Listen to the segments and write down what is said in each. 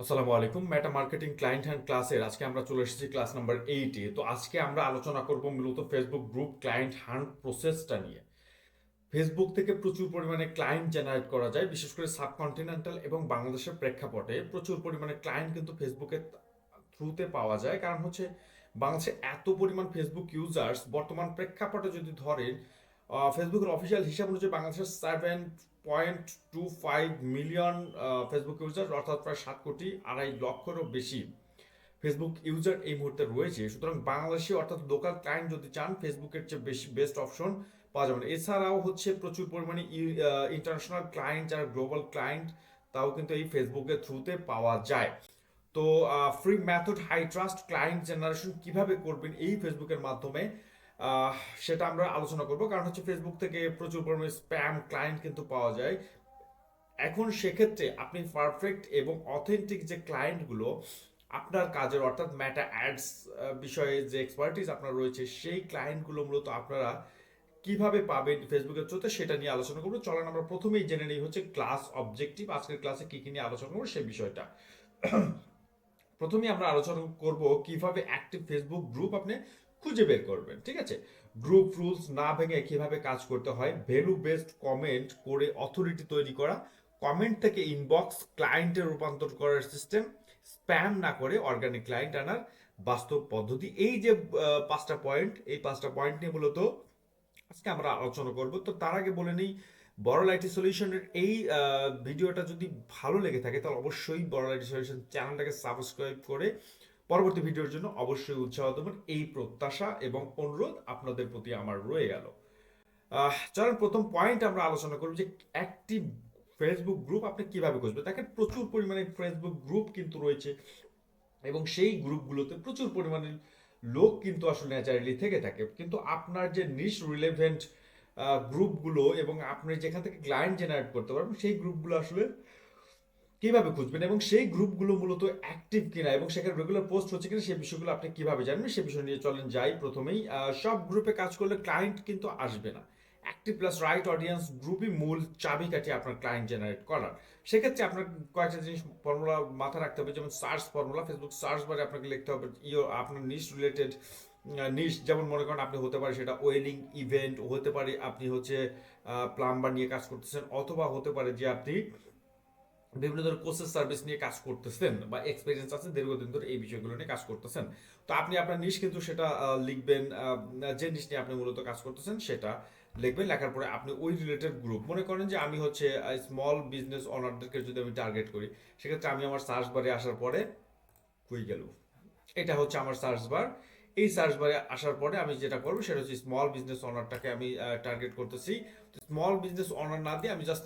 আসসালামু আলাইকুম মেটা marketing client hand ক্লাসের আজকে আমরা চলে এসেছি ক্লাস নাম্বার এইটে তো আজকে আমরা আলোচনা করব মূলত ফেসবুক গ্রুপ ক্লায়েন্ট হান্ট প্রসেসটা নিয়ে। ফেসবুক থেকে প্রচুর পরিমাণে ক্লায়েন্ট জেনারেট করা যায়, বিশেষ করে সাবকন্টিনেন্টাল এবং বাংলাদেশের প্রেক্ষাপটে প্রচুর পরিমাণে ক্লায়েন্ট কিন্তু ফেসবুকের থ্রুতে পাওয়া যায়। কারণ হচ্ছে বাংলাদেশে এত পরিমাণ ফেসবুক ইউজার্স বর্তমান প্রেক্ষাপটে যদি ধরেন ফেসবুকের অফিসিয়াল হিসাব অনুযায়ী বাংলাদেশের seven point two five million Facebook user অর্থাৎ প্রায় সাত কোটি আড়াই লক্ষেরও বেশি ফেসবুক ইউজার এই মুহূর্তে রয়েছে সুতরাং বাংলাদেশি অর্থাৎ লোকাল ক্লায়েন্ট যদি চান ফেসবুকের চেয়ে বেশি বেস্ট অপশন পাওয়া যাবে। এছাড়াও হচ্ছে প্রচুর পরিমাণে ইন্টারন্যাশনাল ক্লায়েন্ট যারা গ্লোবাল ক্লায়েন্ট তাও কিন্তু এই ফেসবুকের থ্রুতে পাওয়া যায় তো free method high trust client generation কীভাবে করবেন এই ফেসবুকের মাধ্যমে সেটা আমরা আলোচনা করব। কারণ হচ্ছে ফেসবুক থেকে প্রচুর পরিমাণে স্প্যাম ক্লায়েন্ট কিন্তু পাওয়া যায়। এখন সেক্ষেত্রে আপনি পারফেক্ট এবং অথেন্টিক যে ক্লায়েন্টগুলো আপনার কাজের অর্থাৎ ম্যাটা অ্যাডস বিষয়ে যে এক্সপার্টিস আপনার রয়েছে, সেই ক্লায়েন্টগুলো মূলত আপনারা কীভাবে পাবেন ফেসবুকের থ্রুতে সেটা নিয়ে আলোচনা করব। চলেন আমরা প্রথমেই জেনে নিই হচ্ছে ক্লাস অবজেক্টিভ আজকের ক্লাসে কী কী নিয়ে আলোচনা করব সেই বিষয়টা। প্রথমেই আমরা আলোচনা করব কীভাবে অ্যাক্টিভ ফেসবুক গ্রুপ আপনি খুঁজে বের করবেন, ঠিক আছে? গ্রুপ রুলস না ভেঙে কীভাবে কাজ করতে হয় ভ্যালু বেসড কমেন্ট করে অথরিটি তৈরি করা কমেন্ট থেকে ইনবক্স ক্লায়েন্টে রূপান্তর করার সিস্টেম স্প্যাম না করে অর্গানিক ক্লায়েন্ট আনার বাস্তব পদ্ধতি। এই যে পাঁচটা পয়েন্ট এই পাঁচটা পয়েন্ট নিয়ে মূলত আজকে আমরা আলোচনা করব। তো তার আগে বলে নিই বড় লাইটি সলিউশনের এই ভিডিওটা যদি ভালো লেগে থাকে, তাহলে অবশ্যই বড় লাইটি সলিউশন চ্যানেলটাকে সাবস্ক্রাইব করে পরবর্তী ভিডিওর জন্য অবশ্যই উৎসাহ দেবেন। এই প্রত্যাশা এবং অনুরোধ আপনাদের প্রতি আমার রয়ে গেল। চলেন প্রথম পয়েন্ট আমরা আলোচনা করব যে একটি ফেসবুক গ্রুপ আপনি কীভাবে খুঁজবেন? দেখেন প্রচুর পরিমাণে ফেসবুক গ্রুপ কিন্তু রয়েছে এবং সেই গ্রুপগুলোতে প্রচুর পরিমাণে লোক কিন্তু আসলে ন্যাচারালি থেকে থাকে। কিন্তু আপনার যে নিশ রিলেভেন্ট গ্রুপগুলো এবং আপনি যেখান থেকে ক্লায়েন্ট জেনারেট করতে পারবেন, সেই গ্রুপগুলো আসলে কীভাবে খুঁজবেন এবং সেই গ্রুপগুলো মূলত অ্যাক্টিভ কিনা এবং সেখানে রেগুলার পোস্ট হচ্ছে কিনা সেই বিষয়গুলো আপনি কীভাবে জানবেন সে বিষয় নিয়ে চলেন যাই প্রথমেই। সব গ্রুপে কাজ করলে ক্লায়েন্ট কিন্তু আসবে না। অ্যাক্টিভ প্লাস রাইট অডিয়েন্স গ্রুপই মূল চাবিকাঠি আপনার ক্লায়েন্ট জেনারেট করার। সেক্ষেত্রে আপনার কয়েকটা জিনিস ফর্মুলা মাথায় রাখতে হবে, যেমন সার্চ ফর্মুলা ফেসবুক সার্চ বারে আপনাকে লিখতে হবে, ইও, আপনার নিশ রিলেটেড নিশ যেমন মনে করেন আপনি হতে পারে সেটা ওয়েলিং ইভেন্ট হতে পারে আপনি হচ্ছে প্লাম্বার নিয়ে কাজ করতেছেন, অথবা হতে পারে যে আপনি বিভিন্ন ধরনের কোর্সেস সার্ভিস নিয়ে কাজ করতেছেন বা এক্সপিরিয়েন্স আছে, দীর্ঘদিন ধরে এই বিষয়গুলো নিয়ে কাজ করতেছেন। তো আপনি আপনার নিশ কিন্তু সেটা লিখবেন যে নিশ নিয়ে আপনি মূলত কাজ করতেছেন সেটা লিখবেন। লেখার পরে আপনি ওই রিলেটেড গ্রুপ মনে করেন যে আমি হচ্ছে স্মল বিজনেস অনারদেরকে যদি আমি টার্গেট করি, সেক্ষেত্রে আমি আমার সার্চ বারে আসার পরে কই গেল? এটা হচ্ছে আমার সার্চ বার এই সার্চ বারে আসার পরে আমি যেটা করব সেটা হচ্ছে স্মল বিজনেস অনারটাকে আমি টার্গেট করতেছি। স্মল বিজনেস অনার না দিয়ে আমি জাস্ট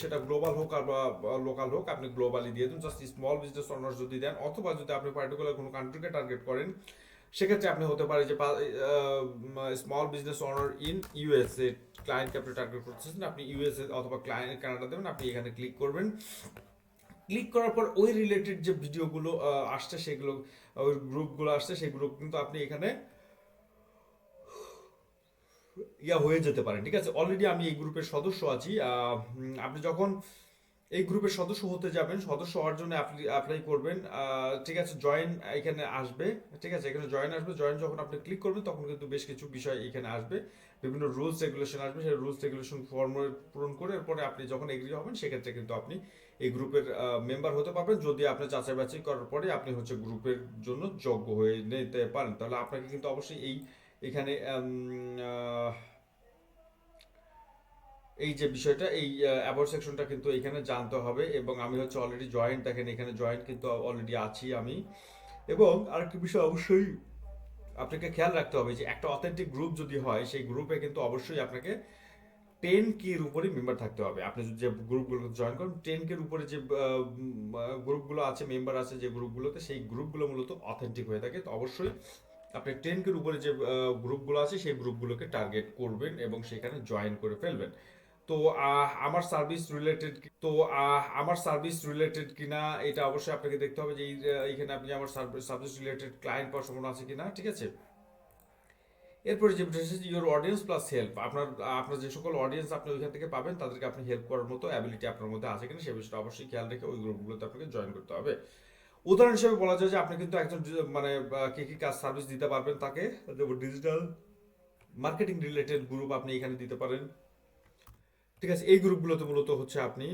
সেটা গ্লোবাল হোক আর বা লোকাল হোক, আপনি গ্লোবালি দিয়ে দিন। জাস্ট স্মল বিজনেস অনার যদি দেন, অথবা যদি আপনি পার্টিকুলার কোনো কান্ট্রিকে টার্গেট করেন, সেক্ষেত্রে আপনি হতে পারে যে small business owner in USA ক্লায়েন্টকে আপনি টার্গেট করতেছেন, আপনি ইউএসএ অথবা ক্লায়েন্ট কানাডা দেবেন, আপনি এখানে ক্লিক করবেন। ক্লিক করার পর ওই রিলেটেড যে ভিডিওগুলো আসছে, সেগুলো, ওই গ্রুপগুলো আসছে, সেই গ্রুপ কিন্তু আপনি এখানে ইয়া হয়ে যেতে পারেন ঠিক আছে? অলরেডি আমি এই গ্রুপের সদস্য আছি। আপনি যখন এই গ্রুপের সদস্য হতে যাবেন, সদস্য হওয়ার জন্য অ্যাপ্লাই করবেন। ঠিক আছে জয়েন এখানে আসবে, ঠিক আছে? এখানে জয়েন আসবে জয়েন যখন আপনি ক্লিক করবেন, তখন কিন্তু বেশ কিছু বিষয় এখানে আসবে। বিভিন্ন রুলস রেগুলেশন আসবে, সেই রুলস রেগুলেশন ফর্ম পূরণ করে এরপরে আপনি যখন এগ্রি হবেন, সেক্ষেত্রে কিন্তু আপনি এই গ্রুপের মেম্বার হতে পারবেন। যদি আপনি যাচাই বাছাই করার পরে আপনি হচ্ছে গ্রুপের জন্য যোগ্য হয়ে নিতে পারেন, তাহলে আপনাকে কিন্তু অবশ্যই এই এখানে এই যে বিষয়টা, এই অ্যাবাউট সেকশনটা কিন্তু এখানে জানতে হবে এবং আমি হচ্ছে অলরেডি জয়েন্ট দেখেন এখানে জয়েন্ট কিন্তু অলরেডি আছি আমি। এবং আরেকটি বিষয় অবশ্যই আপনাকে খেয়াল রাখতে হবে যে একটা অথেন্টিক গ্রুপ যদি হয়, সেই গ্রুপে কিন্তু অবশ্যই আপনাকে টেন কের উপরে মেম্বার থাকতে হবে। আপনি যে গ্রুপগুলো জয়েন করেন টেন কের উপরে যে গ্রুপগুলো আছে মেম্বার আছে যে গ্রুপগুলোতে সেই গ্রুপগুলো মূলত অথেন্টিক হয়ে থাকে। তো অবশ্যই আপনি টেন কের উপরে যে গ্রুপগুলো আছে, সেই গ্রুপগুলোকে টার্গেট করবেন এবং সেখানে জয়েন করে ফেলবেন। তো আমার সার্ভিস রিলেটেড তো আমার সার্ভিস রিলেটেড কিনা, এটা অবশ্যই আপনাকে দেখতে হবে যে এইখানে আপনি আমার সার্ভিস রিলেটেড ক্লায়েন্ট পাওয়ার সম্ভাবনা আছে কিনা, ঠিক আছে? এরপরে যে ইউর অডিয়েন্স প্লাস হেল্প আপনার আপনার যে সকল অডিয়েন্স আপনি ওইখান থেকে পাবেন, তাদেরকে আপনি হেল্প করার মতো অ্যাবিলিটি আপনার মধ্যে আছে কিনা, সে বিষয়টা অবশ্যই খেয়াল রেখে ওই গ্রুপগুলোতে আপনাকে জয়েন করতে হবে। উদাহরণ হিসেবে বলা যায় যে আপনি কিন্তু একজন মানে কি কি কাজ সার্ভিস দিতে পারবেন তাকে। ডিজিটাল মার্কেটিং রিলেটেড গ্রুপ আপনি এখানে দিতে পারেন। ঠিক আছে, এই গ্রুপগুলোতে মূলত হচ্ছে আপনি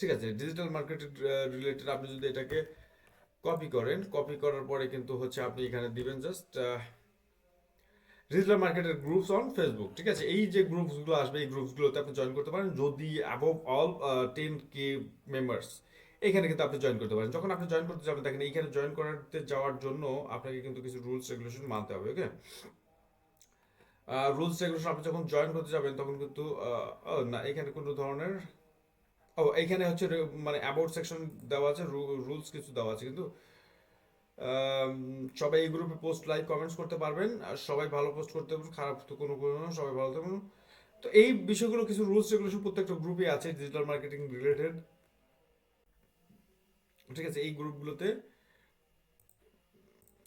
ঠিক আছে ডিজিটাল মার্কেটিং রিলেটেড আপনি যদি এটাকে কপি করেন কপি করার পরে কিন্তু হচ্ছে আপনি এখানে দিবেন জাস্ট ডিজিটাল মার্কেটের গ্রুপস অন ফেসবুক ঠিক আছে? এই যে গ্রুপসগুলো আসবে, এই গ্রুপসগুলোতে আপনি জয়েন করতে পারেন, যদি above all ten K members এখানে কিন্তু আপনি জয়েন করতে পারেন। যখন আপনি জয়েন করতে যাবেন, দেখেন এইখানে জয়েন করতে যাওয়ার জন্য আপনাকে কিন্তু কিছু রুলস রেগুলেশন মানতে হবে ওকে রুলস রেগুলেশন আপনি যখন জয়েন করতে যাবেন, তখন কিন্তু না, এখানে কোনো ধরনের, ও, এখানে হচ্ছে মানে অ্যাবাউট সেকশন দেওয়া আছে রুলস কিছু দেওয়া আছে, কিন্তু সবাই এই গ্রুপে পোস্ট লাইক কমেন্টস করতে পারবেন। আর সবাই ভালো পোস্ট করতে পারবেন খারাপ তো কোনো কোনো সবাই ভালো থাকবেন তো এই বিষয়গুলো কিছু রুলস রেগুলেশন প্রত্যেকটা গ্রুপে আছে ডিজিটাল মার্কেটিং রিলেটেড ঠিক আছে, এই গ্রুপগুলোতে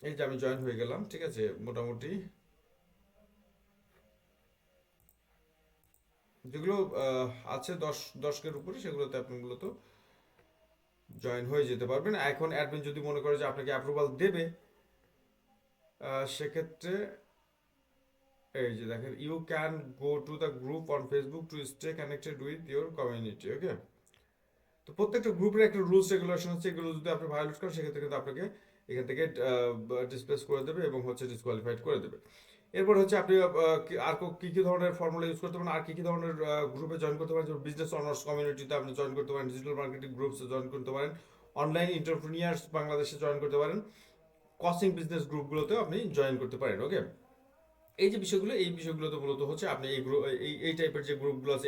এই যে আমি জয়েন হয়ে গেলাম, ঠিক আছে, মোটামুটি। যেগুলো আছে দশ দশকের উপরে, সেগুলোতে আপনি মূলত জয়েন হয়ে যেতে পারবেন। এখন অ্যাডমিন যদি মনে করে যে আপনাকে অ্যাপ্রুভাল দেবে সেক্ষেত্রে এই যে দেখেন you can go to the group on Facebook to stay connected with your community okay তো প্রত্যেকটা গ্রুপের একটা রুলস রেগুলেশন আছে এগুলো যদি আপনি ভায়োলেট করেন, সেক্ষেত্রে কিন্তু আপনাকে এখান থেকে ডিসপ্লেস করে দেবে এবং হচ্ছে ডিসকোয়ালিফাইড করে দেবে। এরপর হচ্ছে আপনি আর কো- কি ধরনের ফর্মুলা ইউজ করতে পারেন? আর কি কি ধরনের গ্রুপে জয়েন করতে পারেন? বিজনেস অনার্স কমিউনিটিতে আপনি জয়েন করতে পারেন ডিজিটাল মার্কেটিং গ্রুপসে জয়েন করতে পারেন অনলাইন এন্টারপ্রিনিয়ার্স বাংলাদেশে জয়েন করতে পারেন কস্টিং বিজনেস গ্রুপগুলোতেও আপনি জয়েন করতে পারেন ওকে এই যে বিষয়গুলো, এই বিষয়গুলোতে মূলত হচ্ছে আপনি এই গ্রুপ এই এই টাইপের যে গ্রুপগুলো আছে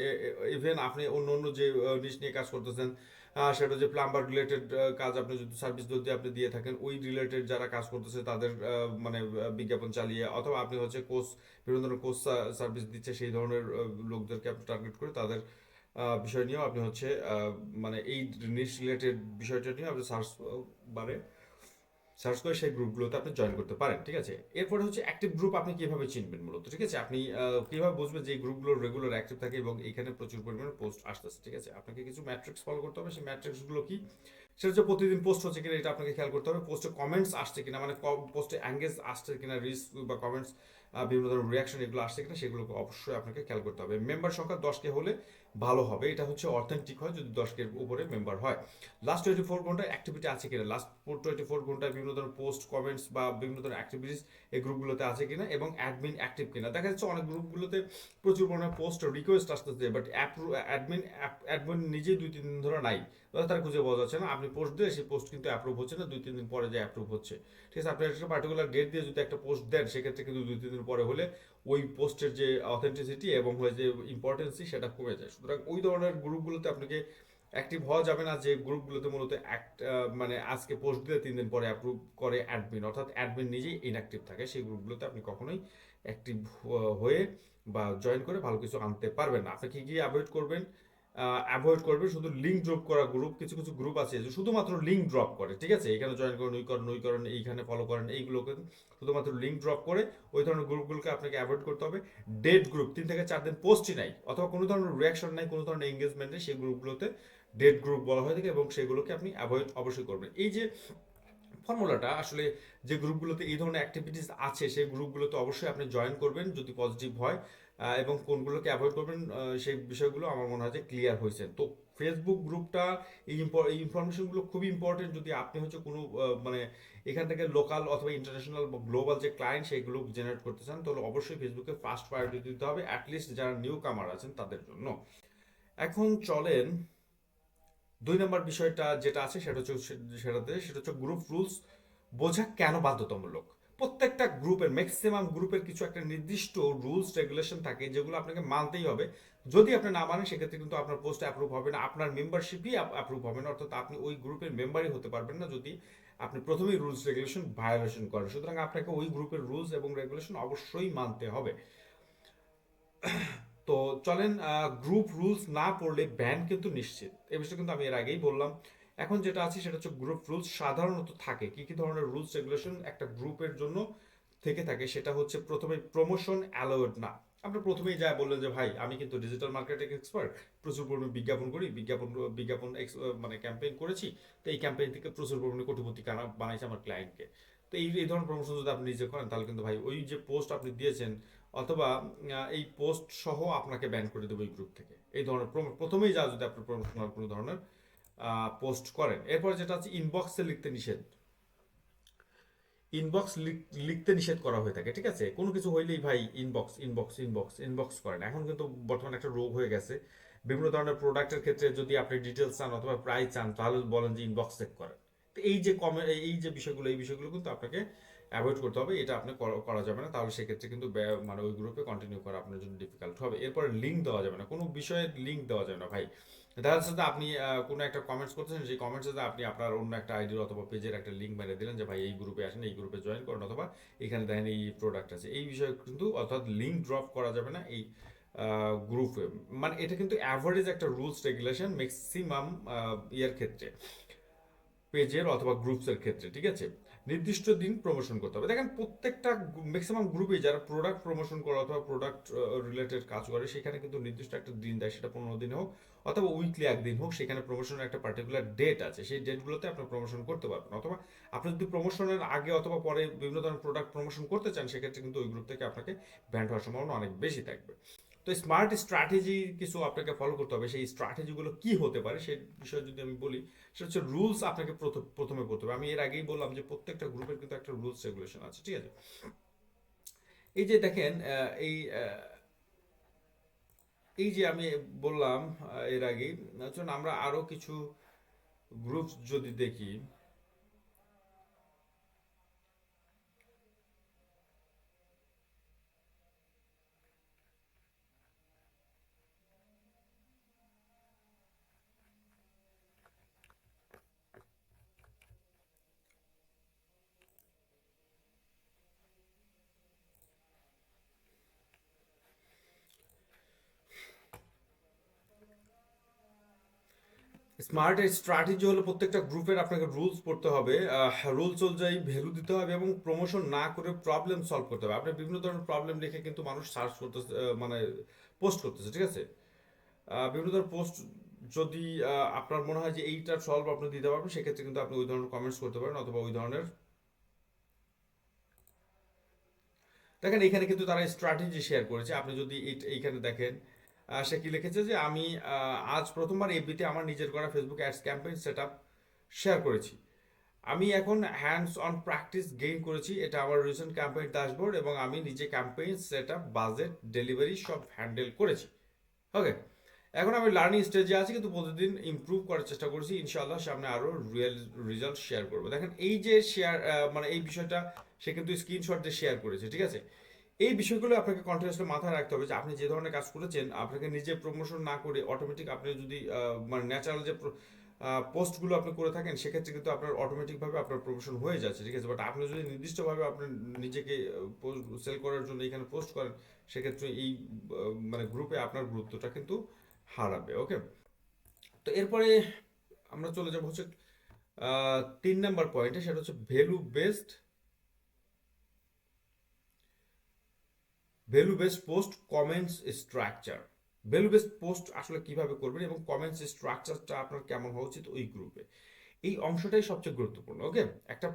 ইভেন আপনি অন্য অন্য যে নিশ নিয়ে কাজ করতেছেন সেটা যে প্লাম্বার রিলেটেড কাজ আপনি যদি সার্ভিস যদি আপনি দিয়ে থাকেন, ওই রিলেটেড যারা কাজ করতেছে তাদের মানে বিজ্ঞাপন চালিয়ে অথবা আপনি হচ্ছে কোর্স বিভিন্ন ধরনের কোর্স সার্ভিস দিচ্ছে সেই ধরনের লোকদেরকে আপনি টার্গেট করে তাদের বিষয় নিয়েও আপনি হচ্ছে মানে এই নিশ রিলেটেড বিষয়টা নিয়ে আপনি সার্চ বারে সার্চ করে সেই গ্রুপগুলোতে আপনি জয়েন করতে পারেন, ঠিক আছে? এরপরে হচ্ছে অ্যাক্টিভ গ্রুপ আপনি কীভাবে চিনবেন মূলত, ঠিক আছে? আপনি কীভাবে বুঝবেন যে এই গ্রুপগুলো রেগুলার অ্যাক্টিভ থাকে এবং এখানে প্রচুর পরিমাণে পোস্ট আসতেছে, ঠিক আছে? আপনাকে কিছু ম্যাট্রিক্স ফলো করতে হবে। সেই ম্যাট্রিক্সগুলো কি? সেটা হচ্ছে প্রতিদিন পোস্ট হচ্ছে কিনা, এটা আপনাকে খেয়াল করতে হবে। পোস্টে কমেন্টস আসছে কিনা মানে পোস্টে অ্যাঙ্গেজ আসছে কিনা রিস বা কমেন্টস বিভিন্ন ধরনের রিয়াকশন এগুলো আসছে কিনা সেগুলোকে অবশ্যই আপনাকে খেয়াল করতে হবে। মেম্বার সংখ্যা দশকে হলে ভালো হবে। এটা হচ্ছে অথেন্টিক হয় যদি দশকের উপরে মেম্বার হয়। লাস্ট টোয়েন্টি ফোর ঘন্টায় অ্যাক্টিভিটি আছে কিনা? লাস্ট টোয়েন্টি ফোর ঘন্টায় বিভিন্ন ধরনের পোস্ট কমেন্টস বা বিভিন্ন ধরনের অ্যাক্টিভিটিস এই গ্রুপগুলোতে আছে কিনা এবং অ্যাডমিন অ্যাক্টিভ কিনা? দেখা যাচ্ছে অনেক গ্রুপগুলোতে প্রচুর পরিমাণে পোস্ট রিকোয়েস্ট আসতেছে বাট অ্যাডমিন অ্যাডমিন নিজেই দুই, তিন দিন ধরে নাই। তারা খুঁজে পাওয়া যাচ্ছে না। আপনি পোস্ট দিয়ে সেই পোস্ট কিন্তু অ্যাপ্রুভ হচ্ছে না, দুই, তিন দিন পরে যে অ্যাপ্রুভ হচ্ছে। ঠিক আছে, আপনি একটা পার্টিকুলার ডেট দিয়ে যদি একটা পোস্ট দেন, সেক্ষেত্রে কিন্তু দুই, তিন দিন পরে হলে ওই পোস্টের যে অথেন্টিসিটি এবং হয়ে যে ইম্পর্টেন্সি সেটা কমে যায়। সুতরাং ওই ধরনের গ্রুপগুলোতে আপনাকে অ্যাক্টিভ হওয়া যাবে না যে গ্রুপগুলোতে মূলত অ্যাক্ট মানে আজকে পোস্ট দিলে তিন দিন পরে অ্যাপ্রুভ করে অ্যাডমিন অর্থাৎ অ্যাডমিন নিজেই ইনঅ্যাক্টিভ থাকে। সেই গ্রুপগুলোতে আপনি কখনোই অ্যাক্টিভ হয়ে বা জয়েন করে ভালো কিছু আনতে পারবেন না। আপনি কি কি অ্যাভয়েড করবেন? অ্যাভয়েড করবেন শুধু লিঙ্ক ড্রপ করা গ্রুপ কিছু কিছু গ্রুপ আছে, যে শুধুমাত্র লিঙ্ক ড্রপ করে, ঠিক আছে? এখানে জয়েন করেন, ওই করেন ওই করেন, এইখানে ফলো করেন, এইগুলোকে শুধুমাত্র লিঙ্ক ড্রপ করে, ওই ধরনের গ্রুপগুলোকে আপনাকে অ্যাভয়েড করতে হবে। ডেট গ্রুপ তিন থেকে চার দিন পোস্টই নাই, অথবা কোনো ধরনের রিয়াকশন নাই, কোনো ধরনের এঙ্গেজমেন্ট নেই, সেই গ্রুপগুলোতে ডেট গ্রুপ বলা হয়ে থাকে এবং সেগুলোকে আপনি অ্যাভয়েড অবশ্যই করবেন। এই যে ফর্মুলাটা আসলে যে গ্রুপগুলোতে এই ধরনের অ্যাক্টিভিটিস আছে, সেই গ্রুপগুলোতে অবশ্যই আপনি জয়েন করবেন, যদি পজিটিভ হয়। এবং কোনগুলোকে অ্যাভয়েড করবেন সেই বিষয়গুলো আমার মনে হয় যে ক্লিয়ার হয়েছে। তো ফেসবুক গ্রুপটা এই এই ইনফরমেশনগুলো খুবই ইম্পর্টেন্ট যদি আপনি হচ্ছে কোনো মানে এখান থেকে লোকাল অথবা ইন্টারন্যাশনাল বা গ্লোবাল যে ক্লায়েন্ট সেইগুলো জেনারেট করতে চান, তাহলে অবশ্যই ফেসবুকে ফার্স্ট প্রায়োরিটি দিতে হবে অ্যাটলিস্ট যারা নিউ কামার আছেন তাদের জন্য। এখন চলেন দুই নম্বর বিষয়টা যেটা আছে, সেটা হচ্ছে, সেটাতে, সেটা হচ্ছে গ্রুপ রুলস বোঝা কেন বাধ্যতামূলক? প্রত্যেকটা গ্রুপের ম্যাক্সিমাম গ্রুপের কিছু একটা নির্দিষ্ট রুলস রেগুলেশন থাকে যেগুলো আপনাকে মানতেই হবে। যদি আপনি না মানেন, সেক্ষেত্রে কিন্তু আপনার পোস্ট অ্যাপ্রুভ হবে না। আপনার মেম্বারশিপই অ্যাপ্রুভ হবে না, অর্থাৎ আপনি ওই গ্রুপের মেম্বারই হতে পারবেন না যদি আপনি প্রথমেই রুলস রেগুলেশন ভায়োলেশন করেন। সুতরাং আপনাকে ওই গ্রুপের রুলস এবং রেগুলেশন অবশ্যই মানতে হবে। তো চলেন গ্রুপ রুলস না পড়লে ব্যান কিন্তু নিশ্চিত। এই বিষয়ে কিন্তু আমি এর আগেই বললাম। এখন যেটা আছে সেটা হচ্ছে গ্রুপ রুলস সাধারণত থাকে। কি কি ধরনের রুলস রেগুলেশন একটা গ্রুপের জন্য থেকে থাকে সেটা হচ্ছে প্রথমে প্রমোশন অ্যালাউড না। আপনি প্রথমেই যা বললেন যে, ভাই, আমি কিন্তু ডিজিটাল মার্কেটিং এক্সপার্ট প্রচুর পরিমাণে বিজ্ঞাপন করি, বিজ্ঞাপন বিজ্ঞাপন মানে ক্যাম্পেইন করেছি, তো এই ক্যাম্পেইন থেকে প্রচুর পরিমাণে কোটিপতি বানাইছে আমার ক্লায়েন্টকে তো এই এই ধরনের প্রমোশন যদি আপনি নিজে করেন, তাহলে কিন্তু ভাই, ওই যে পোস্ট আপনি দিয়েছেন, অথবা এই পোস্ট সহ আপনাকে ব্যান করে দেবো এই গ্রুপ থেকে। এই ধরনের প্রথমেই যা যদি আপনি প্রমোশনাল কোনো ধরনের পোস্ট করেন। এরপর যেটা আছে ইনবক্সে লিখতে নিষেধ। ইনবক্স লিখতে নিষেধ করা হয়ে থাকে, ঠিক আছে? কোনো কিছু হইলেই ভাই ইনবক্স ইনবক্স ইনবক্স ইনবক্স করেন। এখন কিন্তু বর্তমানে একটা রোগ হয়ে গেছে। বিভিন্ন ধরনের প্রোডাক্টের ক্ষেত্রে যদি আপনি ডিটেলস চান অথবা প্রাইস চান, তাহলে বলেন যে ইনবক্স চেক করেন। তো এই যে কমে এই যে বিষয়গুলো, এই বিষয়গুলো কিন্তু আপনাকে অ্যাভয়েড করতে হবে। এটা আপনি করা- যাবে না। তাহলে সেক্ষেত্রে কিন্তু মানে ওই গ্রুপে কন্টিনিউ করা আপনার জন্য ডিফিকাল্ট হবে। এরপর লিঙ্ক দেওয়া যাবে না। কোনো বিষয়ে লিঙ্ক দেওয়া যাবে না ভাই। দেখা যাচ্ছে আপনি কোনো একটা কমেন্টস করতেছেন, সেই কমেন্টসে আপনি আপনার অন্য একটা আইডির অথবা পেজের একটা লিঙ্ক মেরে দিলেন যে, ভাই, এই গ্রুপে আসেন, এই গ্রুপে জয়েন করেন অথবা এখানে দেখেন এই প্রোডাক্ট আছে। এই বিষয়ে কিন্তু অর্থাৎ লিঙ্ক ড্রপ করা যাবে না এই গ্রুপে মানে এটা কিন্তু অ্যাভারেজ একটা রুলস রেগুলেশন ম্যাক্সিমাম ইয়ের ক্ষেত্রে পেজের অথবা গ্রুপসের ক্ষেত্রে, ঠিক আছে? নির্দিষ্ট দিন প্রমোশন করতে হবে। দেখেন প্রত্যেকটা ম্যাক্সিমাম গ্রুপে যারা প্রোডাক্ট প্রমোশন করে অথবা প্রোডাক্ট রিলেটেড কাজ করে, সেখানে কিন্তু নির্দিষ্ট একটা দিন দেয়, সেটা পনেরো দিন হোক অথবা উইকলি একদিন হোক, সেখানে প্রমোশনের একটা পার্টিকুলার ডেট আছে। সেই ডেটগুলোতে আপনি প্রমোশন করতে পারবেন। অথবা আপনি যদি প্রমোশনের আগে অথবা পরে বিভিন্ন ধরনের প্রোডাক্ট প্রমোশন করতে চান, সেক্ষেত্রে কিন্তু ওই গ্রুপ থেকে আপনাকে ব্যান্ড হওয়ার সম্ভাবনা অনেক বেশি থাকবে। তো স্মার্ট স্ট্র্যাটেজি কিছু আপনাকে ফলো করতে হবে। সেই স্ট্র্যাটেজিগুলো কি হতে পারে সেই বিষয়ে যদি আমি বলি, সেটা হচ্ছে রুলস আপনাকে প্রথমে পড়তে হবে। আমি এর আগেই বললাম যে প্রত্যেকটা গ্রুপের কিন্তু একটা রুলস রেগুলেশন আছে, ঠিক আছে? এই যে দেখেন এই এই যে আমি বললাম এর চলুন আমরা আরও কিছু গ্রুপ যদি দেখি স্মার্ট স্ট্র্যাটেজি হলো প্রত্যেকটা গ্রুপের আপনাকে রুলস পড়তে হবে রুলস অনুযায়ী ভ্যালু দিতে হবে এবং প্রমোশন না করে প্রবলেম সলভ করতে হবে। আপনি বিভিন্ন ধরনের প্রবলেম লিখে কিন্তু মানুষ সার্চ করতেছে মানে পোস্ট করতেছে, ঠিক আছে? বিভিন্ন ধরনের পোস্ট যদি আপনার মনে হয় যে এইটার সলভ আপনি দিতে পারবেন, সেক্ষেত্রে কিন্তু আপনি ওই ধরনের কমেন্টস করতে পারেন অথবা ওই ধরনের দেখেন, এখানে কিন্তু তারা স্ট্র্যাটেজি শেয়ার করেছে। আপনি যদি এই- এইখানে দেখেন সে কি লিখেছে যে আমি আজ প্রথমবার এফবিতে আমার নিজের করা Facebook ads campaign set share করেছি। আমি এখন হ্যান্ডস অন প্র্যাকটিস গেইন করেছি, এটা আমার রিসেন্ট ক্যাম্পেইন ড্যাশবোর্ড এবং আমি নিজে campaign set up budget delivery সব হ্যান্ডেল করেছি। ওকে এখন আমি লার্নিং স্টেজে আছি, কিন্তু প্রতিদিন ইমপ্রুভ করার চেষ্টা করছি। ইনশাআল্লাহ সামনে আরও রিয়েল রেজাল্ট শেয়ার করব। দেখেন, এই যে শেয়ার মানে এই বিষয়টা সে কিন্তু স্ক্রিনশট দিয়ে শেয়ার করেছে, ঠিক আছে? এই বিষয়গুলো আপনাকে কন্টিনিউসলি মাথায় রাখতে হবে যে আপনি যে ধরনের কাজ করেছেন, আপনাকে নিজে প্রমোশন না করে অটোমেটিক আপনি যদি মানে ন্যাচারাল যে পোস্টগুলো আপনি করে থাকেন, সেক্ষেত্রে কিন্তু আপনার অটোমেটিকভাবে আপনার প্রমোশন হয়ে যাচ্ছে, ঠিক আছে? বাট আপনি যদি নির্দিষ্টভাবে আপনি নিজেকে সেল করার জন্য এখানে পোস্ট করেন, সেক্ষেত্রে এই মানে গ্রুপে আপনার গুরুত্বটা কিন্তু হারাবে ওকে তো এরপরে আমরা চলে যাব হচ্ছে তিন নাম্বার পয়েন্টে সেটা হচ্ছে value based value based post comments structure value based post আসলে কীভাবে করবেন এবং কমেন্টস স্ট্রাকচারটা আপনার কেমন হওয়া উচিত ওই গ্রুপে এই অংশটাই সবচেয়ে গুরুত্বপূর্ণ ওকে একটা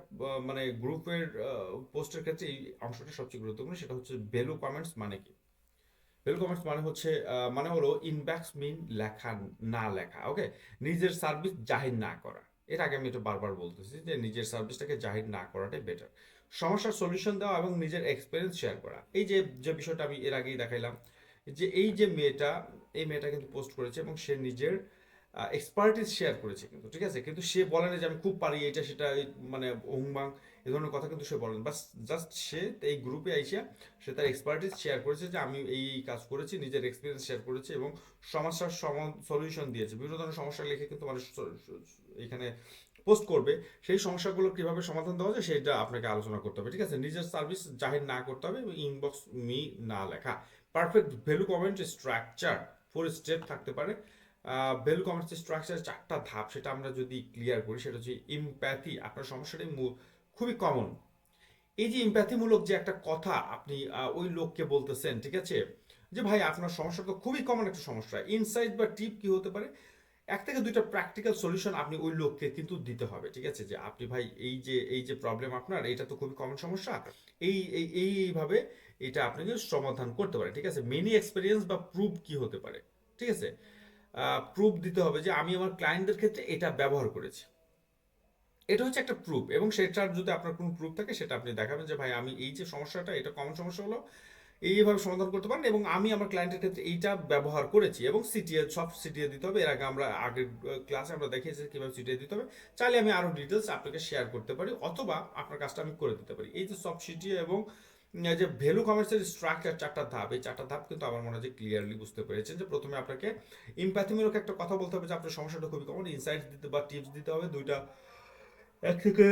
মানে গ্রুপের পোস্টের ক্ষেত্রে এই অংশটা সবচেয়ে গুরুত্বপূর্ণ, সেটা হচ্ছে ভ্যালু কমেন্টস মানে কি? ভ্যালু কমেন্টস মানে হচ্ছে মানে হলো ইনব্যাক্স মিন লেখা না লেখা ওকে নিজের সার্ভিস জাহির না করা। এর আগে আমি এটা বারবার বলতেছি যে নিজের সার্ভিসটাকে জাহির না করাটাই বেটার সমস্যার সলিউশন দেওয়া এবং নিজের এক্সপিরিয়েন্স শেয়ার করা। এই যে যে বিষয়টা আমি এর আগেই দেখাইলাম, যে এই যে মেয়েটা, এই মেয়েটা কিন্তু পোস্ট করেছে এবং সে নিজের এক্সপার্টিস শেয়ার করেছে কিন্তু, ঠিক আছে? কিন্তু সে বলে না যে আমি খুব পারি, এটা সেটা মানে ওংবাং এ ধরনের কথা কিন্তু সে বলেন বাস জাস্ট সে এই গ্রুপে আইসা, সে তার এক্সপার্টিস শেয়ার করেছে যে আমি এই কাজ করেছি, নিজের এক্সপিরিয়েন্স শেয়ার করেছি এবং সমস্যার সলিউশন দিয়েছে। বিভিন্ন ধরনের সমস্যা লিখে কিন্তু মানুষ এখানে পোস্ট করবে, সেই সমস্যাগুলো কীভাবে সমাধান দেওয়া যায় সেটা আপনাকে আলোচনা করতে হবে, ঠিক আছে? নিজের সার্ভিস জাহির না করতে হবে ইনবক্স মি না লেখা। Perfect value comment structure four step থাকতে পারে। ভ্যালু কমেন্টস স্ট্রাকচার চারটা ধাপ, সেটা আমরা যদি ক্লিয়ার করি, সেটা হচ্ছে ইমপ্যাথি আপনার সমস্যাটাই খুবই কমন এই যে ইম্প্যাথিমূলক যে একটা কথা আপনি ওই লোককে বলতেছেন, ঠিক আছে? যে ভাই, আপনার সমস্যা তো খুবই কমন একটা সমস্যা। ইনসাইট বা টিপ কি হতে পারে? এক থেকে দুইটা প্র্যাকটিক্যাল সলিউশন আপনি ওই লোককে কিন্তু দিতে হবে, ঠিক আছে? যে আপনি ভাই এই যে এই যে প্রবলেম আপনার, এটা তো খুবই কমন সমস্যা। এই এই এই এইভাবে এটা আপনাকে সমাধান করতে পারে, ঠিক আছে? মেনি এক্সপিরিয়েন্স বা প্রুফ কি হতে পারে, ঠিক আছে? প্রুফ দিতে হবে যে আমি আমার ক্লায়েন্টদের ক্ষেত্রে এটা ব্যবহার করেছি। এটা হচ্ছে একটা প্রুফ এবং সেটার যদি আপনার কোনো প্রুফ থাকে, সেটা আপনি দেখাবেন যে ভাই আমি এই যে সমস্যাটা, এটা কমন সমস্যা হলো এইভাবে সমাধান করতে পারেন এবং আমি আমার ক্লায়েন্টের ক্ষেত্রে এইটা ব্যবহার করেছি এবং সিটিএ সব সিটিএ দিতে হবে। এর আগে আমরা আগের ক্লাসে আমরা দেখিয়েছি কীভাবে সিটিএ দিতে হবে। চাইলে আমি আরও ডিটেলস আপনাকে শেয়ার করতে পারি অথবা আপনার কাজটা আমি করে দিতে পারি। এই যে সব সিটিএ এবং যে ভ্যালু কমার্সের স্ট্রাকচার চারটা ধাপ, এই চারটা ধাপ কিন্তু আমার মনে হয় যে ক্লিয়ারলি বুঝতে পেরেছেন যে প্রথমে আপনাকে ইম্প্যাথিমূলক একটা কথা বলতে হবে যে আপনার সমস্যাটা খুবই কমন ইনসাইটস দিতে বা টিপস দিতে হবে। দুইটা, এক থেকে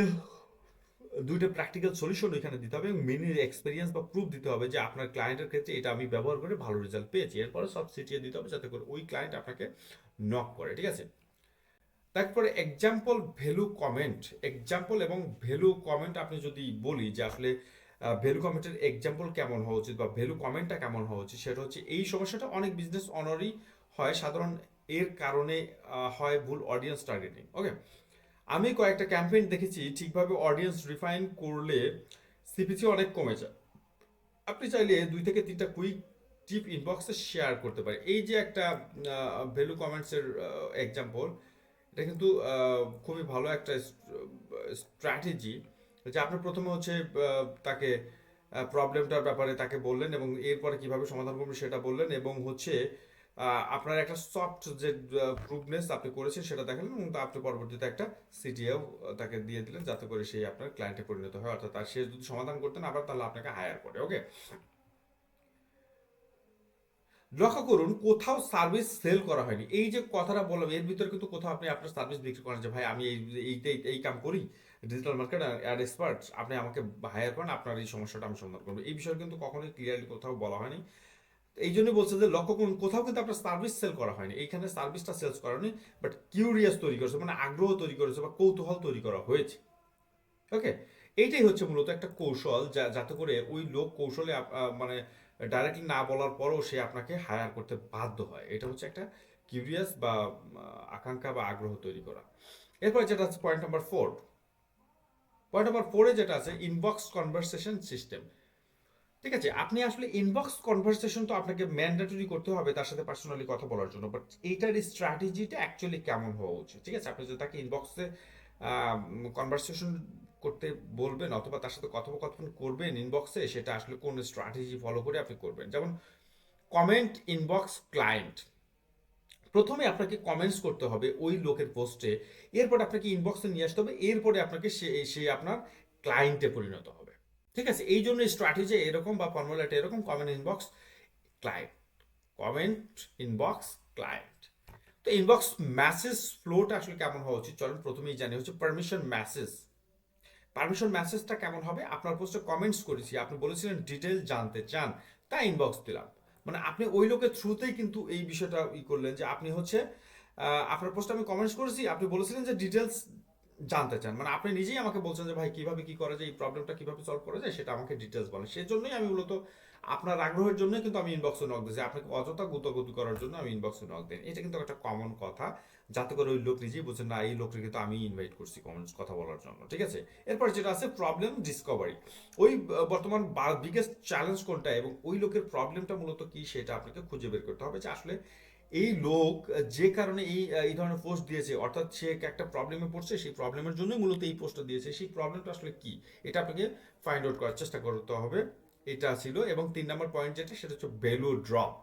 দুইটা প্র্যাকটিক্যাল সলিউশন এখানে দিতে হবে এবং মিনি এক্সপিরিয়েন্স বা প্রুফ দিতে হবে যে আপনার ক্লায়েন্টের ক্ষেত্রে এটা আমি ব্যবহার করে ভালো রেজাল্ট পেয়েছি। এরপরে সব সিটিয়ে দিতে হবে যাতে করে ওই ক্লায়েন্ট আপনাকে নক করে, ঠিক আছে? তারপরে এক্সাম্পল ভ্যালু কমেন্ট এক্সাম্পল এবং ভ্যালু কমেন্ট আপনি যদি বলি যে আসলে ভ্যালু কমেন্টের এক্সাম্পল কেমন হওয়া উচিত বা ভ্যালু কমেন্টটা কেমন হওয়া উচিত, সেটা হচ্ছে এই সমস্যাটা অনেক বিজনেস অনারই হয়। সাধারণ এর কারণে হয় ভুল অডিয়েন্স টার্গেটিং ওকে আমি কয়েকটা ক্যাম্পেইন দেখেছি, ঠিকভাবে অডিয়েন্স রিফাইন করলে সিপিসি অনেক কমে যায়। আপনি চাইলে দুই থেকে তিনটা কুইক টিপ ইনবক্সে শেয়ার করতে পারে এই যে একটা ভ্যালু কমেন্টসের এক্সাম্পল এটা কিন্তু খুবই ভালো একটা স্ট্র্যাটেজি যে আপনি প্রথমে হচ্ছে তাকে প্রবলেমটার ব্যাপারে তাকে বললেন এবং এরপরে কীভাবে সমাধান করবেন সেটা বললেন এবং হচ্ছে আপনার একটা সফট যে প্রুফনেস আপনি করেছেন সেটা দেখালেন এবং আপনি পরবর্তীতে একটা সিটিএও তাকে দিয়ে দিলেন যাতে করে সেই আপনার ক্লায়েন্টে পরিণত হয়। অর্থাৎ তার সে যদি সমাধান করতেন আবার তাহলে আপনাকে হায়ার করে ওকে লক্ষ্য করুন, কোথাও সার্ভিস সেল করা হয়নি। এই যে কথাটা বললাম, এর ভিতরে কিন্তু কোথাও আপনি আপনার সার্ভিস বিক্রি করেন যে, ভাই, আমি এই এই কাম করি ডিজিটাল মার্কেট অ্যাড এক্সপার্ট আপনি আমাকে হায়ার করেন, আপনার এই সমস্যাটা আমি সমাধান করব। এই বিষয়ে কিন্তু কখনোই ক্লিয়ারলি কোথাও বলা হয়নি। এই জন্য বলছে যে লক্ষ্য করুন, কোথাও কিন্তু আপনার সার্ভিস সেল করা হয়নি। এইখানে সার্ভিসটা সেলস করা হয়নি বাট কিউরিয়াস তৈরি করেছে মানে আগ্রহ তৈরি করেছে বা কৌতূহল তৈরি করা হয়েছে। ওকে এইটাই হচ্ছে মূলত একটা কৌশল যা, যাতে করে ওই লোক কৌশলে মানে ডাইরেক্টলি না বলার পরও সে আপনাকে হায়ার করতে বাধ্য হয়। এটা হচ্ছে একটা কিউরিয়াস বা আকাঙ্ক্ষা বা আগ্রহ তৈরি করা। এরপরে যেটা আছে point number four point number ফোরে যেটা আছে ইনবক্স কনভারসেশন সিস্টেম ঠিক আছে, আপনি আসলে ইনবক্স কনভারসেশন তো আপনাকে ম্যান্ডেটরি করতে হবে তার সাথে পার্সোনালি কথা বলার জন্য বাট এইটার স্ট্র্যাটেজিটা অ্যাকচুয়ালি কেমন হওয়া উচিত? ঠিক আছে, আপনি যদি তাকে ইনবক্সে কনভারসেশন করতে বলবেন অথবা তার সাথে কথোপকথন করবেন ইনবক্সে সেটা আসলে কোন স্ট্র্যাটেজি ফলো করে আপনি করবেন। যেমন কমেন্ট ইনবক্স ক্লায়েন্ট প্রথমে আপনাকে কমেন্টস করতে হবে ওই লোকের পোস্টে এরপর আপনাকে ইনবক্সে নিয়ে আসতে হবে, এরপরে আপনাকে সে সে আপনার ক্লায়েন্টে পরিণত হবে। ঠিক আছে? এই জন্য স্ট্র্যাটেজি এরকম বা ফর্মুলাটা এরকম comment inbox client comment inbox client তো ইনবক্স মেসেজ ফ্লোটা আসলে কেমন হওয়া উচিত? চলুন প্রথমেই জানি, হচ্ছে পারমিশন মেসেজ পারমিশন মেসেজটা কেমন হবে? আপনার পোস্টে কমেন্টস করেছি, আপনি বলেছিলেন ডিটেল জানতে চান তাই ইনবক্স দিলাম। মানে আপনি ওই লোকের থ্রুতেই কিন্তু এই বিষয়টা ই করলেন যে আপনি হচ্ছে আপনার পোস্টে আমি কমেন্টস করেছি, আপনি বলেছিলেন যে ডিটেলস জানতে চান। মানে আপনি নিজেই আমাকে বলছেন যে, ভাই, কীভাবে কি করা যায়? এই প্রবলেমটা কীভাবে সলভ করা যায়? সেটা আমাকে ডিটেলস বলেন। সেজন্যই আমি মূলত আপনার আগ্রহের জন্যই কিন্তু আমি ইনবক্সে নক দিয়েছি আপনাকে অযথা গুতগুতি করার জন্য আমি ইনবক্সে নক দিই এটা কিন্তু একটা কমন কথা। যাতে করে ওই লোক নিজেই বলছে না, এই লোককে কিন্তু আমি ইনভাইট করছি কমেন্টস কথা বলার জন্য। ঠিক আছে? এরপর যেটা আছে প্রবলেম ডিসকভারি ওই বর্তমান বিগেস্ট চ্যালেঞ্জ কোনটা এবং ওই লোকের প্রবলেমটা মূলত কি, সেটা আপনাকে খুঁজে বের করতে হবে যে, আসলে এই লোক, যে কারণে এই এই ধরনের পোস্ট দিয়েছে, অর্থাৎ সে একটা প্রবলেমে পড়ছে, সেই প্রবলেমের জন্যই মূলত এই পোস্টটা দিয়েছে। সেই প্রবলেমটা আসলে কি? এটা আপনাকে ফাইন্ড আউট করার চেষ্টা করতে হবে। এটা ছিল, এবং তিন নম্বর পয়েন্ট যেটা, সেটা হচ্ছে ভ্যালু ড্রপ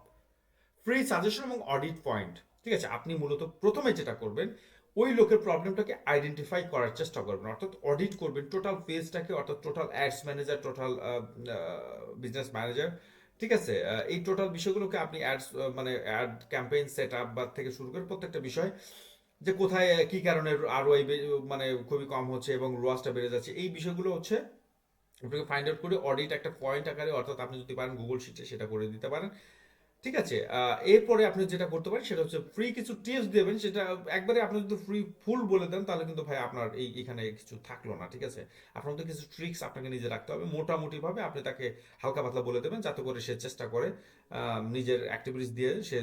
ফ্রি সাজেশন এবং অডিট পয়েন্ট ঠিক আছে? আপনি মূলত প্রথমে যেটা করবেন, ওই লোকের প্রবলেমটাকে আইডেন্টিফাই করার চেষ্টা করবেন। অর্থাৎ অডিট করবেন টোটাল পেজটাকে অর্থাৎ total ads manager total business manager ঠিক আছে এই টোটাল বিষয়গুলোকে আপনি অ্যাডস মানে অ্যাড ক্যাম্পেইন সেট আপ বা থেকে শুরু করে প্রত্যেকটা বিষয় যে কোথায় কি কারণে আর আরও মানে খুবই কম হচ্ছে এবং রোয়াজটা বেড়ে যাচ্ছে, এই বিষয়গুলো হচ্ছে আপনাকে ফাইন্ড আউট করে অডিট একটা পয়েন্ট আকারে, অর্থাৎ আপনি যদি পারেন গুগল শিটে সেটা করে দিতে পারেন। ঠিক আছে? এরপরে আপনি যেটা করতে পারেন সেটা হচ্ছে ফ্রি কিছু টিপস দেবেন। সেটা একবারে আপনি যদি ফ্রি ফুল বলে দেন, তাহলে কিন্তু ভাই আপনার এই, এখানে কিছু থাকল না, ঠিক আছে? আপনার মধ্যে কিছু ট্রিক্স আপনাকে নিজে রাখতে হবে। মোটামুটি ভাবে আপনি তাকে হালকা পাতলা বলে দেবেন, যাতে করে সে চেষ্টা করে নিজের অ্যাক্টিভিটিস দিয়ে সে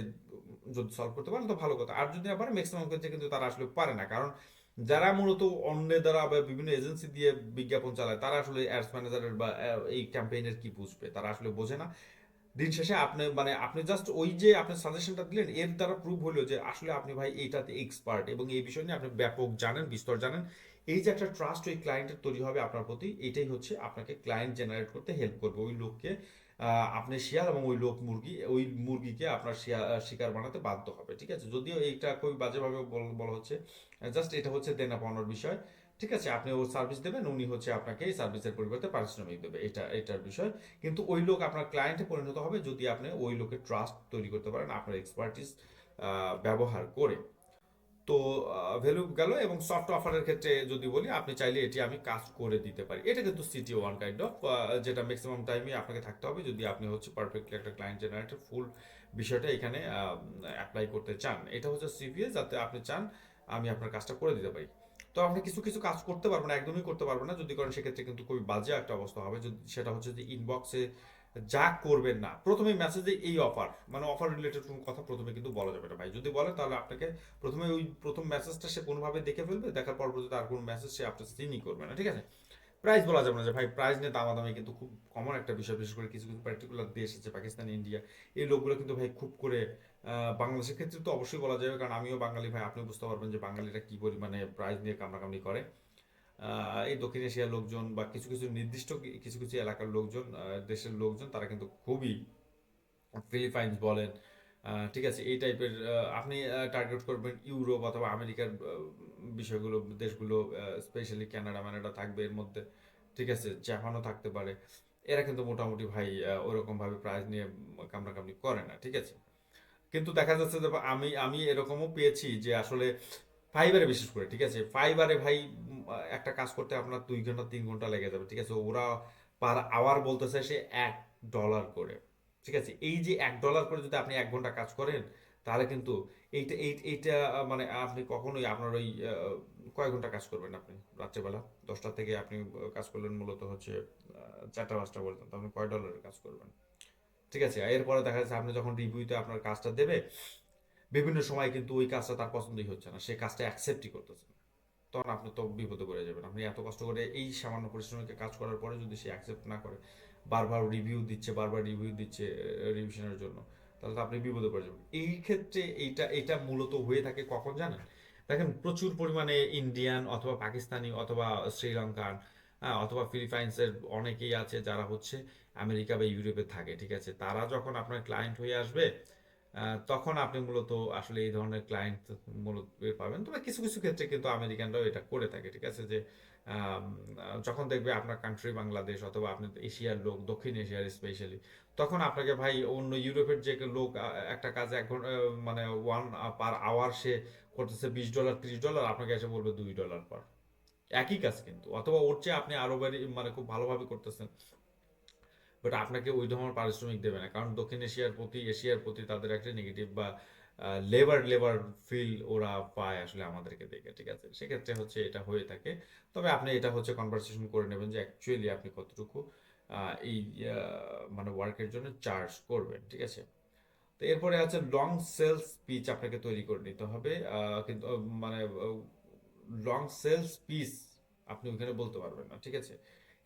যদি সলভ করতে পারে, তো ভালো কথা। আর যদি না পারে ম্যাক্সিমাম ক্ষেত্রে কিন্তু তারা আসলে পারে না। কারণ যারা মূলত অন্যের দ্বারা বা বিভিন্ন এজেন্সি দিয়ে বিজ্ঞাপন চালায়, তারা আসলে অ্যাডস ম্যানেজারের বা এই ক্যাম্পেইনের কি বুঝবে? তারা আসলে বোঝে না। দিন শেষে আপনি মানে আপনি জাস্ট ওই যে আপনি সাজেশনটা দিলেন, এর দ্বারা প্রুভ হলো যে আসলে আপনি ভাই এইটাতে এক্সপার্ট এবং এই বিষয় নিয়ে আপনি ব্যাপক জানেন, বিস্তর জানেন। এই যে একটা ট্রাস্ট ওই ক্লায়েন্টের তৈরি হবে আপনার প্রতি, এটাই হচ্ছে আপনাকে ক্লায়েন্ট জেনারেট করতে হেল্প করবে। ওই লোককে আপনি শিয়াল এবং ওই লোক মুরগি, ওই মুরগিকে আপনার শিকার বানাতে বাধ্য হবে, ঠিক আছে? যদিও এইটা খুবই বাজেভাবে বলা হচ্ছে জাস্ট এটা হচ্ছে দেনা পাওয়ানোর বিষয়। ঠিক আছে, আপনি ওর সার্ভিস দেবেন, উনি হচ্ছে আপনাকে এই সার্ভিসের পরিবর্তে পারিশ্রমিক দেবে। এটা, এটার বিষয়। কিন্তু ওই লোক আপনার ক্লায়েন্টে পরিণত হবে যদি আপনি ওই লোকের ট্রাস্ট তৈরি করতে পারেন, আপনার এক্সপার্টিস ব্যবহার করে। তো ভ্যালু গেল এবং সফট অফারের ক্ষেত্রে যদি বলি, আপনি চাইলে এটি আমি কাজ করে দিতে পারি। এটা কিন্তু সিটি ওয়ান কাইন্ড অফ যেটা ম্যাক্সিমাম টাইমে আপনাকে থাকতে হবে যদি আপনি হচ্ছে পারফেক্টলি একটা ক্লায়েন্ট জেনারেটর ফুল বিষয়টা এখানে অ্যাপ্লাই করতে চান। এটা হচ্ছে সিভিএস যাতে আপনি চান আমি আপনার কাজটা করে দিতে পারি। তো আপনি কিছু কিছু কাজ করতে পারবেন না, একদমই করতে পারবেন না। যদি করেন, সেক্ষেত্রে কিন্তু খুবই বাজে একটা অবস্থা হবে। যদি, সেটা হচ্ছে যে ইনবক্সে যা করবেন না, প্রথমে মেসেজে এই অফার মানে অফার রিলেটেড কোনো কথা প্রথমে কিন্তু বলা যাবে না ভাই। যদি বলে, তাহলে আপনাকে প্রথমে ওই প্রথম মেসেজটা সে কোনোভাবে দেখে ফেলবে, দেখার পর যদি আর কোনো মেসেজ সে আপনার সিনই করবে না, ঠিক আছে? প্রাইস বলা যাবে না যে, ভাই প্রাইস নিয়ে দামাদামি কিন্তু খুব কমন একটা বিষয়, বিশেষ করে কিছু কিছু পার্টিকুলার দেশ আছে, পাকিস্তান, ইন্ডিয়া, এই লোকগুলো কিন্তু ভাই খুব করে বাংলাদেশের ক্ষেত্রে তো অবশ্যই বলা যাবে, কারণ আমিও বাঙালি, ভাই আপনি বুঝতে পারবেন যে বাঙালিরা কি পরিমাণে প্রাইস নিয়ে কামড়াকামড়ি করে। এই দক্ষিণ এশিয়ার লোকজন বা কিছু কিছু নির্দিষ্ট কিছু কিছু এলাকার লোকজন দেশের লোকজন, তারা কিন্তু খুবই ফিলিপাইন্স বলেন ঠিক আছে এই টাইপের আপনি টার্গেট করবেন ইউরোপ অথবা আমেরিকার বিষয়গুলো দেশগুলো স্পেশালি কানাডা মানাডা থাকবে এর মধ্যে ঠিক আছে জাপানও থাকতে পারে। এরা কিন্তু মোটামুটি ভাই আহ, ওরকম ভাবে প্রাইজ নিয়ে কামড়াকামড়ি করে না ঠিক আছে? কিন্তু দেখা যাচ্ছে যে আমি আমি এরকমও পেয়েছি যে আসলে ফাইবারে বিশেষ করে ঠিক আছে? ফাইবারে ভাই একটা কাজ করতে আপনার দুই ঘণ্টা তিন ঘণ্টা লেগে যাবে ঠিক আছে? ওরা পার আওয়ার বলতেছে সে এক ডলার করে। ঠিক আছে? এই যে এক ডলার করে যদি আপনি এক ঘণ্টা কাজ করেন তাহলে কিন্তু এইটা এই এইটা মানে আপনি কখনোই আপনার ওই আহ, কয় ঘণ্টা কাজ করবেন আপনি? রাত্রেবেলা দশটা থেকে আপনি কাজ করলেন মূলত হচ্ছে চারটা পাঁচটা পর্যন্ত আপনি কয় ডলারের কাজ করবেন? ঠিক আছে? এরপরে দেখা যাচ্ছে আপনি যখন রিভিউতে আপনার কাজটা দেবে বিভিন্ন সময় কিন্তু ওই কাজটা তার পছন্দই হচ্ছে না। সে কাজটা অ্যাকসেপ্টই করতেছে না। তখন আপনি তো বিপদে পড়ে যাবেন। আপনি এত কষ্ট করে এই সামান্য পরিশ্রমিকে কাজ করার পরে যদি সে অ্যাকসেপ্ট না করে বারবার রিভিউ দিচ্ছে বারবার রিভিউ দিচ্ছে রিভিশনের জন্য। তাহলে তো আপনি বিপদে পড়ে যাবেন। এই ক্ষেত্রে এইটা এটা মূলত হয়ে থাকে কখন জানেন? দেখেন প্রচুর পরিমাণে ইন্ডিয়ান অথবা পাকিস্তানি অথবা শ্রীলঙ্কান হ্যাঁ, অথবা ফিলিপাইন্সের অনেকেই আছে যারা হচ্ছে আমেরিকা বা ইউরোপে থাকে ঠিক আছে? তারা যখন আপনার ক্লায়েন্ট হয়ে আসবে তখন আপনি মূলত আসলে এই ধরনের ক্লায়েন্ট মূলত পাবেন। তবে কিছু কিছু ক্ষেত্রে কিন্তু আমেরিকানরাও এটা করে থাকে, ঠিক আছে? যে যখন দেখবে আপনার কান্ট্রি বাংলাদেশ অথবা আপনি এশিয়ার লোক, দক্ষিণ এশিয়ার স্পেশালি তখন আপনাকে ভাই অন্য ইউরোপের যে লোক একটা কাজ এক মানে ওয়ান পার আওয়ার সে করতেছে বিশ ডলার ত্রিশ ডলার আপনাকে এসে বলবে দুই ডলার পার একই কাজ কিন্তু, অথবা ওর চেয়ে আপনি আরও মানে খুব ভালোভাবে করতেছেন। বাট আপনাকে ওই ধরনের পারিশ্রমিক দেবে না। কারণ দক্ষিণ এশিয়ার প্রতি এশিয়ার প্রতি তাদের একটা নেগেটিভ বা লেবার লেবার ফিল ওরা পায় আসলে আমাদেরকে দেখে, ঠিক আছে? সেক্ষেত্রে হচ্ছে এটা হয়ে থাকে। তবে আপনি এটা হচ্ছে কনভারসেশন করে নেবেন যে অ্যাকচুয়ালি আপনি কতটুকু এই মানে ওয়ার্কের জন্য চার্জ করবেন, ঠিক আছে? তো এরপরে আছে লং সেলস পিচ আপনাকে তৈরি করে নিতে হবে। কিন্তু মানে লং সেলস স্পিচ আপনি ওখানে বলতে পারবেন না, ঠিক আছে?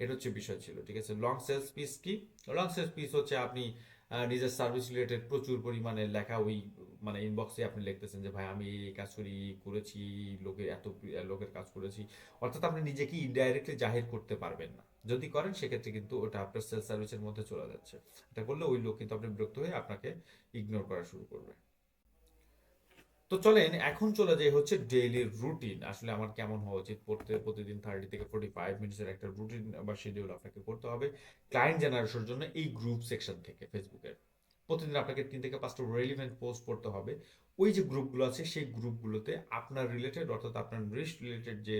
এটা হচ্ছে বিষয় ছিল, ঠিক আছে? লং সেলস পিস কি? লং সেলস পিস হচ্ছে আপনি নিজের সার্ভিস রিলেটেড প্রচুর পরিমাণে লেখা ওই মানে ইনবক্সে আপনি লিখতেছেন যে, ভাই, আমি এই কাজ করি, করেছি লোকের এত, লোকের কাজ করেছি। অর্থাৎ আপনি নিজেকে ইনডাইরেক্টলি জাহির করতে পারবেন না। যদি করেন, সেক্ষেত্রে কিন্তু ওটা আপনার সেলস সার্ভিসের মধ্যে চলে যাচ্ছে। এটা করলে ওই লোক কিন্তু আপনি বিরক্ত হয়ে আপনাকে ইগনোর করা শুরু করবে। তো চলেন, এখন চলে যাই হচ্ছে ডেইলি রুটিন আসলে আমার কেমন হওয়া উচিত পড়তে? প্রতিদিন থার্টি থেকে ফোর্টি ফাইভ মিনিটসের একটা রুটিন বা শিডিউল আপনাকে করতে হবে ক্লায়েন্ট জেনারেশনের জন্য এই গ্রুপ সেকশন থেকে ফেসবুকের প্রতিদিন আপনাকে তিন থেকে পাঁচটা রেলিভেন্ট পোস্ট করতে হবে। ওই যে গ্রুপগুলো আছে, সেই গ্রুপগুলোতে আপনার রিলেটেড অর্থাৎ আপনার রিস্ক রিলেটেড যে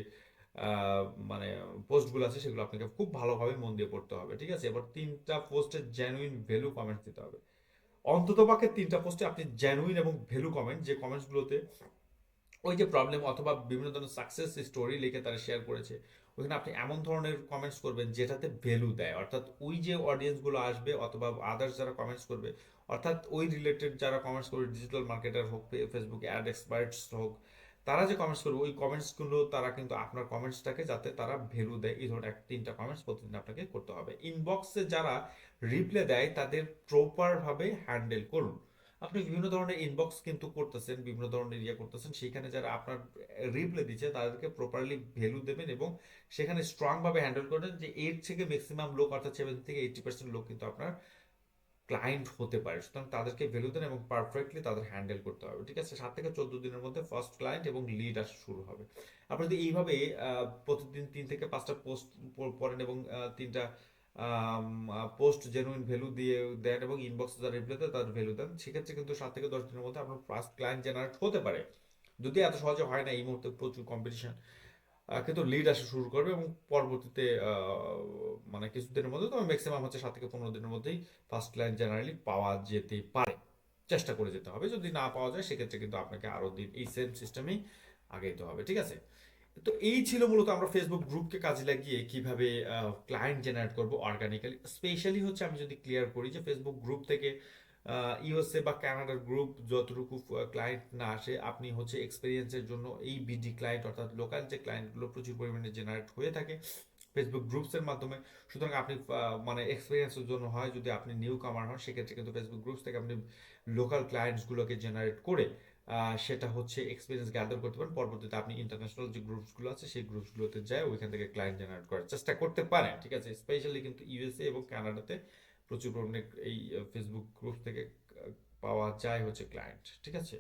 মানে পোস্টগুলো আছে, সেগুলো আপনাকে খুব ভালোভাবে মন দিয়ে পড়তে হবে, ঠিক আছে? এবার তিনটা পোস্টের জেনুইন ভ্যালু কমেন্টস দিতে হবে। অন্ততপক্ষে তিনটা পোস্টে আপনি জেনুইন এবং ভ্যালু কমেন্ট যে কমেন্টসগুলোতে ওই যে প্রবলেম অথবা বিভিন্ন ধরনের সাকসেস স্টোরি লিখে তারা শেয়ার করেছে ওইখানে আপনি এমন ধরনের কমেন্টস করবেন যেটাতে ভ্যালু দেয়। অর্থাৎ ওই যে অডিয়েন্সগুলো আসবে অথবা আদার্স যারা কমেন্টস করবে, অর্থাৎ ওই রিলেটেড যারা কমেন্টস করবে ডিজিটাল মার্কেটার হোক ফেসবুক অ্যাড এক্সপার্টস হোক তারা যে কমেন্টস করবে, ওই কমেন্টসগুলো তারা কিন্তু আপনার কমেন্টসটাকে যাতে তারা ভ্যালু দেয়। এই ধরনের এক তিনটা কমেন্টস প্রতিদিন আপনাকে করতে হবে। ইনবক্সে যারা রিপ্লাই দেয়, তাদের প্রপারভাবে হ্যান্ডেল করুন। আপনি বিভিন্ন ধরনের ইনবক্স কিন্তু করতেছেন, বিভিন্ন ধরনের ইয়ে করতেছেন, সেখানে যারা আপনার রিপ্লাই দিচ্ছে, তাদেরকে প্রপারলি ভ্যালু দেবেন এবং সেখানে স্ট্রংভাবে হ্যান্ডেল করবেন যে এর থেকে ম্যাক্সিমাম লোক, অর্থাৎ সেভেন থেকে এইটি পার্সেন্ট লোক কিন্তু আপনার ক্লায়েন্ট হতে পারে। সুতরাং তাদেরকে ভ্যালু দেন এবং পারফেক্টলি তাদের হ্যান্ডেল করতে হবে, ঠিক আছে? সাত থেকে চোদ্দ দিনের মধ্যে ফার্স্ট ক্লায়েন্ট এবং লিড আসা শুরু হবে। আপনি যদি এইভাবে প্রতিদিন তিন থেকে পাঁচটা পোস্ট পড়েন এবং তিনটা পোস্ট জেনুইন ভ্যালু দিয়ে দেন এবং ইনবক্সে যারা রিপ্লাই দেয় তাদের ভ্যালু দেন, সেক্ষেত্রে কিন্তু সাত থেকে দশ দিনের মধ্যে আপনার ফার্স্ট ক্লায়েন্ট জেনারেট হতে পারে। যদি এত সহজে হয় না, এই মুহূর্তে প্রচুর কম্পিটিশন কিন্তু লিড আসা শুরু করবে এবং পরবর্তীতে মানে কিছুদিনের মধ্যে, তবে ম্যাক্সিমাম হচ্ছে সাত থেকে পনেরো দিনের মধ্যেই ফার্স্ট ক্লায়েন্ট জেনারেলি পাওয়া যেতে পারে। চেষ্টা করে যেতে হবে। যদি না পাওয়া যায়, সেক্ষেত্রে কিন্তু আপনাকে আরও দিন এই সেম সিস্টেমেই আগাইতে হবে, ঠিক আছে? তো এই ছিল মূলত আমরা ফেসবুক গ্রুপকে কাজে লাগিয়ে কীভাবে ক্লায়েন্ট জেনারেট করব অর্গানিক্যালি স্পেশালি হচ্ছে আমি যদি ক্লিয়ার করি যে ফেসবুক গ্রুপ থেকে ইউএসএ বা কানাডার গ্রুপ যতটুকু ক্লায়েন্ট না আসে, আপনি হচ্ছে এক্সপিরিয়েন্সের জন্য এই বিডি ক্লায়েন্ট অর্থাৎ লোকাল যে ক্লায়েন্টগুলো প্রচুর পরিমাণে জেনারেট হয়ে থাকে ফেসবুক গ্রুপসের মাধ্যমে। সুতরাং আপনি মানে এক্সপিরিয়েন্সের জন্য হয় যদি আপনি নিউ কামার হন, সেক্ষেত্রে কিন্তু ফেসবুক গ্রুপস থেকে আপনি লোকাল ক্লায়েন্টসগুলোকে জেনারেট করে সেটা হচ্ছে এক্সপিরিয়েন্স গ্যাদার করতে পারেন। পরবর্তীতে আপনি ইন্টারন্যাশনাল যে গ্রুপসগুলো আছে, সেই গ্রুপসগুলোতে যায় ওইখান থেকে ক্লায়েন্ট জেনারেট করার চেষ্টা করতে পারেন, ঠিক আছে? স্পেশালি কিন্তু ইউএসএ এবং কানাডাতে প্রচুর পরিমাণে এই ফেসবুক গ্রুপ থেকে পাওয়া যায় হচ্ছে ক্লায়েন্ট ঠিক আছে?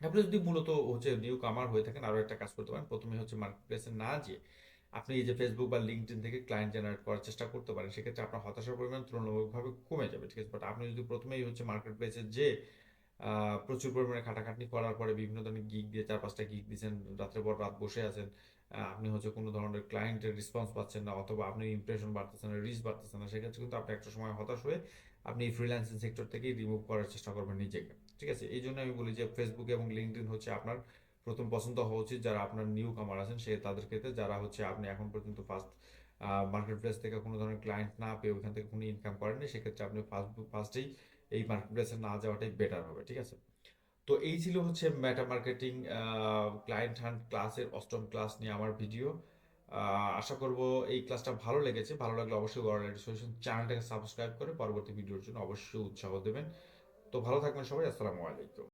আপনি যদি মূলত হচ্ছে নিউ কামার হয়ে থাকেন আরও একটা কাজ করতে পারেন। প্রথমে হচ্ছে মার্কেট প্লেসে না যে আপনি এই যে ফেসবুক বা লিঙ্কডিন থেকে ক্লায়েন্ট জেনারেট করার চেষ্টা করতে পারেন, সেক্ষেত্রে আপনার হতাশার পরিমাণ তুলনামূলকভাবে কমে যাবে, ঠিক আছে? বাট আপনি যদি প্রথমেই হচ্ছে মার্কেট প্লেসে যে প্রচুর পরিমাণে খাটাখাটনি করার পরে বিভিন্ন ধরনের গিগ দিয়ে চার পাঁচটা গিগ দিয়েছেন রাত্রে পর রাত বসে আছেন আপনি হচ্ছে কোনো ধরনের ক্লায়েন্টের রেসপন্স পাচ্ছেন না অথবা আপনি ইমপ্রেশন বাড়তেছেন না রিচ বাড়তেছেন না, সেক্ষেত্রে কিন্তু আপনি একটা সময় হতাশ হয়ে আপনি এই ফ্রিল্যান্সিং সেক্টর থেকেই রিমুভ করার চেষ্টা করবেন নিজেকে। ঠিক আছে? এই জন্য আমি বলি যে ফেসবুক এবং লিঙ্কডিন হচ্ছে আপনার প্রথম পছন্দ হওয়া উচিত যারা আপনার নিউ কামার আছেন, সে তাদের ক্ষেত্রে যারা হচ্ছে আপনি এখন পর্যন্ত ফার্স্ট মার্কেট প্লেস থেকে কোনো ধরনের ক্লায়েন্ট না পেয়ে ওইখান থেকে কোনো ইনকাম করেননি, সেক্ষেত্রে আপনি ফার্স্ট ফার্স্টেই এই মার্কেট প্লেসে না যাওয়াটাই বেটার হবে। ঠিক আছে? তো এই ছিল হচ্ছে মেটা মার্কেটিং ক্লায়েন্ট হান্ট ক্লাসের অষ্টম ক্লাস নিয়ে আমার ভিডিও আশা করব এই ক্লাসটা ভালো লেগেছে। ভালো লাগলে অবশ্যই গড় সলিউশন চ্যানেলটাকে সাবস্ক্রাইব করে পরবর্তী ভিডিওর জন্য অবশ্যই উৎসাহ দেবেন। তো ভালো থাকবেন সবাই, আসসালামু আলাইকুম।